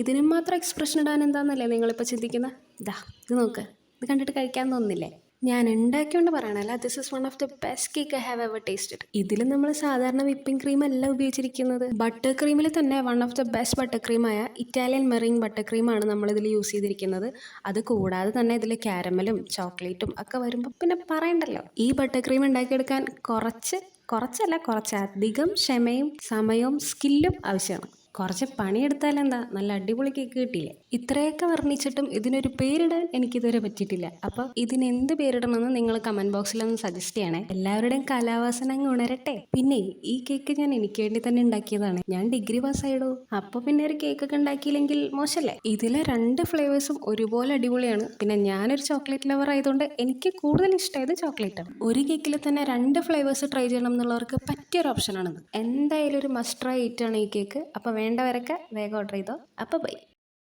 ഇതിനും മാത്രം എക്സ്പ്രഷൻ ഇടാൻ എന്താണെന്നല്ലേ നിങ്ങളിപ്പോൾ ചിന്തിക്കുന്നത് ഇതാ ഇത് നോക്ക്. ഇത് കണ്ടിട്ട് കഴിക്കാൻ തോന്നുന്നില്ലേ? ഞാൻ ഉണ്ടാക്കിയോണ്ട് പറയണല്ല this is one of the best cake I have ever tasted ഇതിൽ നമ്മൾ സാധാരണ വിപ്പിംഗ് ക്രീം അല്ല ഉപയോഗിച്ചിരിക്കുന്നത്. ബട്ടർ ക്രീമിൽ തന്നെ one of the best butter ക്രീമായ Italian meringue butter ക്രീമാണ് നമ്മൾ ഇതിൽ യൂസ് ചെയ്തിരിക്കുന്നത്. അത് കൂടാതെ തന്നെ ഇതിൽ ക്യാരമലും ചോക്ലേറ്റും ഒക്കെ വരുമ്പോൾ പിന്നെ പറയണ്ടല്ലോ. ഈ ബട്ടർ ക്രീം ഉണ്ടാക്കിയെടുക്കാൻ കുറച്ച് കുറച്ചല്ല കുറച്ചധികം ക്ഷമയും സമയവും സ്കില്ലും ആവശ്യമാണ്. കുറച്ച് പണിയെടുത്താൽ എന്താ? നല്ല അടിപൊളി കേക്ക് കിട്ടിയില്ലേ? ഇത്രയൊക്കെ വർണിച്ചിട്ടും ഇതിനൊരു പേരിടാൻ എനിക്കിതുവരെ പറ്റിയിട്ടില്ല. അപ്പോൾ ഇതിനെന്ത് പേരിടണമെന്ന് നിങ്ങൾ കമന്റ് ബോക്സിലൊന്ന് സജസ്റ്റ് ചെയ്യണേ. എല്ലാവരുടെയും കലാവാസന അങ്ങ് ഉണരട്ടെ. പിന്നെ ഈ കേക്ക് ഞാൻ എനിക്ക് വേണ്ടി തന്നെ ഉണ്ടാക്കിയതാണ്. ഞാൻ ഡിഗ്രി പാസ്സായിടൂ അപ്പോൾ പിന്നെ ഒരു കേക്കൊക്കെ ഉണ്ടാക്കിയില്ലെങ്കിൽ മോശമല്ലേ? ഇതിലെ രണ്ട് ഫ്ലേവേഴ്സും ഒരുപോലെ അടിപൊളിയാണ്. പിന്നെ ഞാനൊരു ചോക്ലേറ്റ് ലവർ ആയതുകൊണ്ട് എനിക്ക് കൂടുതൽ ഇഷ്ടമായത് ചോക്ലേറ്റ് ആണ്. ഒരു കേക്കിൽ തന്നെ രണ്ട് ഫ്ലേവേഴ്സ് ട്രൈ ചെയ്യണം എന്നുള്ളവർക്ക് പറ്റിയൊരു ഓപ്ഷനാണിത് എന്തായാലും ഒരു മസ്റ്റ് ട്രൈ ആണ് ഈ കേക്ക് അപ്പോൾ വേണ്ടവരൊക്കെ വേഗം ഓർഡർ ചെയ്തോ. അപ്പോൾ ബൈ